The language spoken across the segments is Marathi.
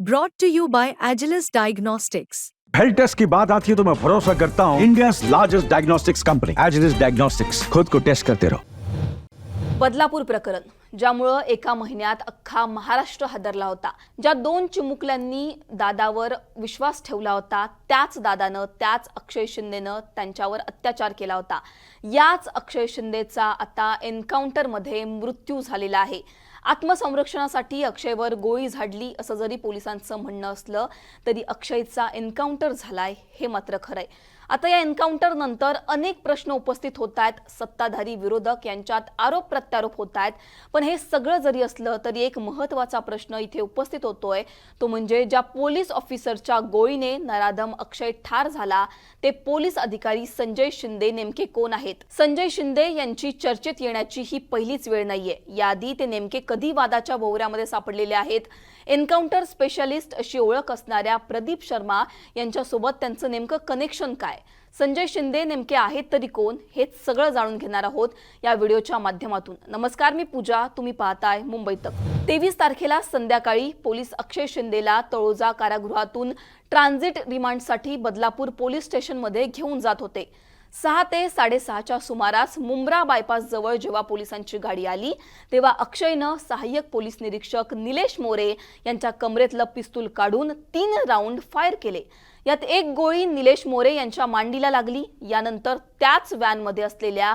Brought to you by Agilus Diagnostics. Health test की बात आती है तो मैं भरोसा करता हूँ India largest diagnostics company Agilus diagnostics खुद को टेस्ट करते रहो बदलापूर प्रकरण ज्यामुळं एका महिन्यात अख्खा महाराष्ट्र हादरला होता. ज्या दोन चिमुकल्यांनी दादावर विश्वास ठेवला होता त्याच दादानं त्याच अक्षय शिंदेनं त्यांच्यावर अत्याचार केला होता. याच अक्षय शिंदेचा आता एन्काउंटरमध्ये मृत्यू झालेला आहे. आत्मसंरक्षणासाठी अक्षयवर गोळी झाडली असं जरी पोलिसांचं म्हणणं असलं तरी अक्षयचा एन्काउंटर झालाय हे मात्र खरंय. आता या एन्काउंटर नंतर अनेक प्रश्न उपस्थित होत आहेत. सत्ताधारी विरोधक यांच्यात आरोप प्रत्यारोप होत आहेत. पण हे सगळं जरी असलं तरी एक महत्त्वाचा प्रश्न इथे उपस्थित होतोय. तो म्हणजे ज्या पोलीस ऑफिसरच्या गोळीने नराधम अक्षय ठार झाला ते पोलीस अधिकारी संजय शिंदे नेमके कोण आहेत? संजय शिंदे यांची चर्चेत येण्याची ही पहिलीच वेळ नाहीये. याआधी ते नेमके कधी वादाच्या भोवऱ्यामध्ये सापडलेले आहेत? एन्काउंटर स्पेशालिस्ट अशी ओळख असणाऱ्या प्रदीप शर्मा यांच्यासोबत त्यांचं नेमकं कनेक्शन काय? संजय शिंदे नेमके आहेत तरी कोण हेच सगळं जाणून घेणार आहोत या व्हिडिओच्या माध्यमातून. नमस्कार मी पूजा. तुम्ही पाहताय मुंबई तक. तेवीस तारखेला संध्याकाळी पोलीस अक्षय शिंदेला तळोजा कारागृहातून ट्रान्झिट रिमांडसाठी बदलापूर पोलीस स्टेशनमध्ये घेऊन जात होते. सहा ते साडेसहाच्या सुमारास मुंब्रा बायपास जवळ जेव्हा पोलिसांची गाडी आली तेव्हा अक्षयनं सहाय्यक पोलीस निरीक्षक निलेश मोरे यांच्या कमरेतलं पिस्तूल काढून तीन राऊंड फायर केले. यात एक गोळी निलेश मोरे यांच्या मांडीला लागली. यानंतर त्याच व्हॅनमध्ये असलेल्या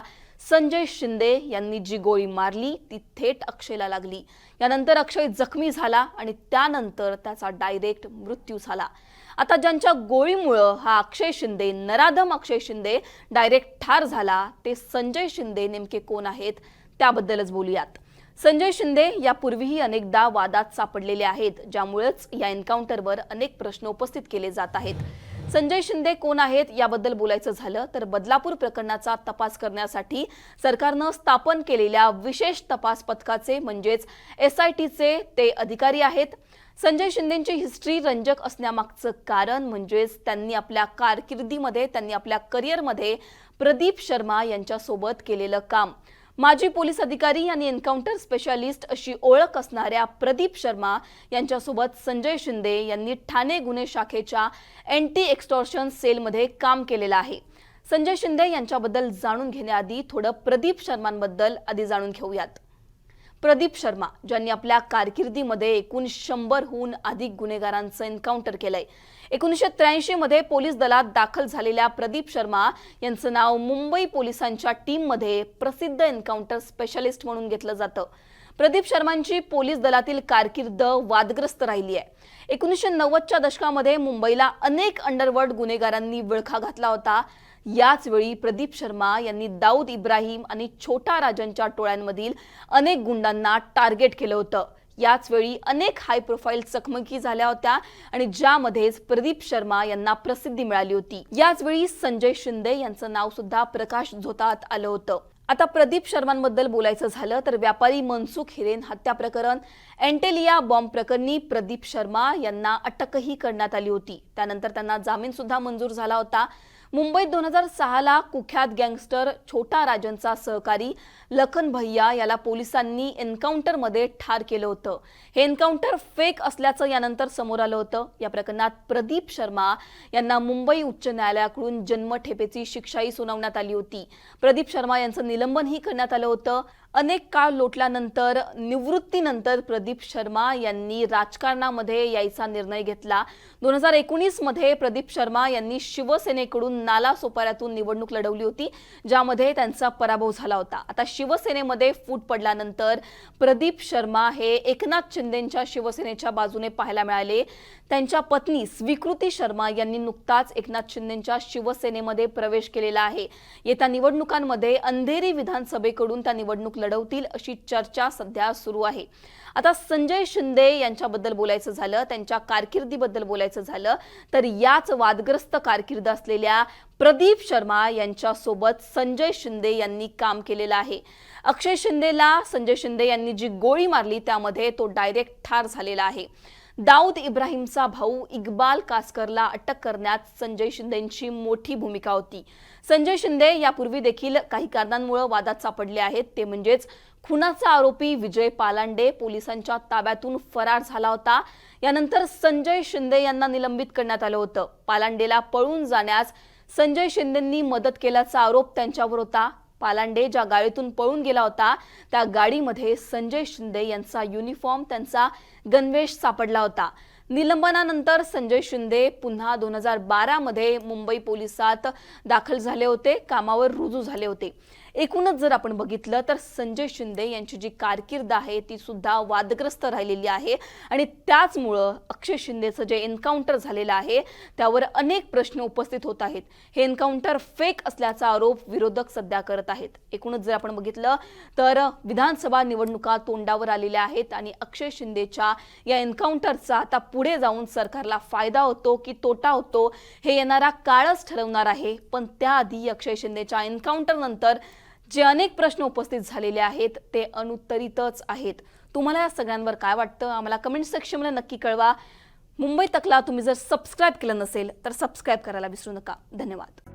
संजय शिंदे यांनी जी गोळी मारली ती थेट अक्षयला लागली. यानंतर अक्षय जखमी झाला आणि त्यानंतर त्याचा डायरेक्ट मृत्यू झाला. आता ज्यांच्या गोळीमुळं हा अक्षय शिंदे नराधम अक्षय शिंदे डायरेक्ट ठार झाला ते संजय शिंदे नेमके कोण आहेत त्याबद्दलच बोलूयात. संजय शिंदे यापूर्वीही अनेकदा वादात सापडलेले आहेत ज्यामुळेच या एन्काउंटरवर अनेक प्रश्न उपस्थित केले जात आहेत. संजय शिंदे कोण आहेत याबद्दल बोलायचं झालं तर बदलापूर प्रकरणाचा तपास करण्यासाठी सरकारनं स्थापन केलेल्या विशेष तपास पथकाचे म्हणजेच एस आय टीचे ते अधिकारी आहेत. संजय शिंदेची हिस्ट्री रंजक असण्यामागचं कारण म्हणजेच त्यांनी आपल्या कारकिर्दीमध्ये त्यांनी आपल्या करिअरमध्ये प्रदीप शर्मा यांच्यासोबत केलेलं काम. माजी पोलीस अधिकारी आणि एन्काउंटर स्पेशालिस्ट अशी ओळख असणाऱ्या प्रदीप शर्मा यांच्यासोबत संजय शिंदे यांनी ठाणे गुन्हे शाखेच्या अँटी एक्स्टॉर्शन सेलमध्ये काम केलेलं आहे. संजय शिंदे यांच्याबद्दल जाणून घेण्याआधी थोडं प्रदीप शर्मांबद्दल आधी जाणून घेऊयात. प्रदीप शर्मा ज्यांनी आपल्या कारकिर्दीमध्ये एकूण शंभरहून अधिक गुन्हेगारांचं एन्काउंटर केलंय. एकोणीसशे त्र्याऐंशी मध्ये पोलीस दलात दाखल झालेल्या प्रदीप शर्मा यांचं नाव मुंबई पोलिसांच्या टीममध्ये प्रसिद्ध एन्काउंटर स्पेशालिस्ट म्हणून घेतलं जातं. प्रदीप शर्मांची पोलीस दलातील कारकिर्द वादग्रस्त राहिली आहे. एकोणीसशे नव्वदच्या दशकामध्ये मुंबईला अनेक अंडरवर्ल्ड गुन्हेगारांनी विळखा घातला होता. याच वेळी प्रदीप शर्मा यांनी दाऊद इब्राहिम आणि छोटा राजांच्या टोळ्यांमधील अनेक गुंडांना टार्गेट केलं होतं. याच वेळी अनेक हाय प्रोफाईल चकमकी झाल्या होत्या आणि ज्यामध्येच प्रदीप शर्मा यांना प्रसिद्धी मिळाली होती. याचवेळी संजय शिंदे यांचं नाव सुद्धा प्रकाश झोतात आलं होतं. आता प्रदीप शर्मांबद्दल बोलायचं झालं तर व्यापारी मनसुख हिरेन हत्या प्रकरण एंटेलिया बॉम्ब प्रकरणी प्रदीप शर्मा यांना अटकही करण्यात आली होती. त्यानंतर त्यांना जामीन सुद्धा मंजूर झाला होता. मुंबईत दोन हजार सहाला कुख्यात गँगस्टर छोटा राजनचा सहकारी लखन भैया याला पोलिसांनी एन्काउंटरमध्ये ठार केलं होतं. हे एन्काउंटर फेक असल्याचं यानंतर समोर आलं होतं. या प्रकरणात प्रदीप शर्मा यांना मुंबई उच्च न्यायालयाकडून जन्मठेपेची शिक्षाही सुनावण्यात आली होती. प्रदीप शर्मा यांचं निलंबनही करण्यात आलं होतं. अनेक काळ लोटल्यानंतर निवृत्तीनंतर प्रदीप शर्मा यांनी राजकारणामध्ये यायचा निर्णय घेतला. दोन हजार एकोणीसमध्ये प्रदीप शर्मा यांनी शिवसेनेकडून नाला सोपाऱ्यातून निवडणूक लढवली होती ज्यामध्ये त्यांचा पराभव झाला होता. आता शिवसेनेमध्ये फूट पडल्यानंतर प्रदीप शर्मा हे एकनाथ शिंदेच्या शिवसेनेच्या बाजूने पाहायला मिळाले. त्यांच्या पत्नी स्वीकृती शर्मा यांनी नुकताच एकनाथ शिंदेच्या शिवसेनेमध्ये प्रवेश केलेला आहे. येत्या निवडणुकांमध्ये अंधेरी विधानसभेकडून त्या निवडणूक लढवतील अशी चर्चा सध्या सुरू आहे. आता संजय शिंदे यांच्याबद्दल बोलायचं झालं त्यांच्या कारकिर्दीबद्दल बोलायचं झालं तर याच वादग्रस्त कारकिर्द असलेल्या प्रदीप शर्मा यांच्यासोबत संजय शिंदे यांनी काम केलेलं आहे. अक्षय शिंदेला संजय शिंदे यांनी जी गोळी मारली त्यामध्ये तो डायरेक्ट ठार झालेला आहे. दाऊद इब्राहिमचा भाऊ इक्बाल कासकरला अटक करण्यात संजय शिंदेची मोठी भूमिका होती. संजय शिंदे यापूर्वी देखील काही कारणांमुळे वादात सापडले आहेत. ते म्हणजेच खुनाचा आरोपी विजय पालांडे पोलिसांच्या ताब्यातून फरार झाला होता. यानंतर संजय शिंदे यांना निलंबित करण्यात आलं होतं. पालांडेला पळून जाण्यास संजय शिंदेंनी मदत केल्याचा आरोप त्यांच्यावर होता. पालांडे ज्या गाडीतून पळून गेला होता त्या गाडीमध्ये संजय शिंदे यांचा युनिफॉर्म त्यांचा गणवेश सापडला होता. निलंबनानंतर संजय शिंदे पुन्हा दोन हजार बारामध्ये मुंबई पोलिसात दाखल झाले होते कामावर रुजू झाले होते. एकूणच जर आपण बघितलं तर संजय शिंदे यांची जी कारकीर्द आहे ती सुद्धा वादग्रस्त राहिलेली आहे. आणि त्याचमुळं अक्षय शिंदेचं जे एन्काउंटर झालेलं आहे त्यावर अनेक प्रश्न उपस्थित होत आहेत. हे एन्काउंटर फेक असल्याचा आरोप विरोधक सध्या करत आहेत. एकूणच जर आपण बघितलं तर विधानसभा निवडणुका तोंडावर आलेल्या आहेत आणि अक्षय शिंदेच्या या एन्काउंटरचा आता पुढे जाऊन सरकारला फायदा होतो की तोटा होतो हे येणारा काळच ठरवणार आहे. पण त्याआधी अक्षय शिंदेच्या एन्काउंटर नंतर जे अनेक प्रश्न उपस्थित झालेले आहेत ते अनुत्तरितच आहेत. तुम्हाला या सगळ्यांवर काय वाटतं? आम्हाला कमेंट सेक्शनमध्ये नक्की कळवा. मुंबई तकला तुम्ही जर सबस्क्राईब केलं नसेल तर सबस्क्राईब करायला विसरू नका. धन्यवाद.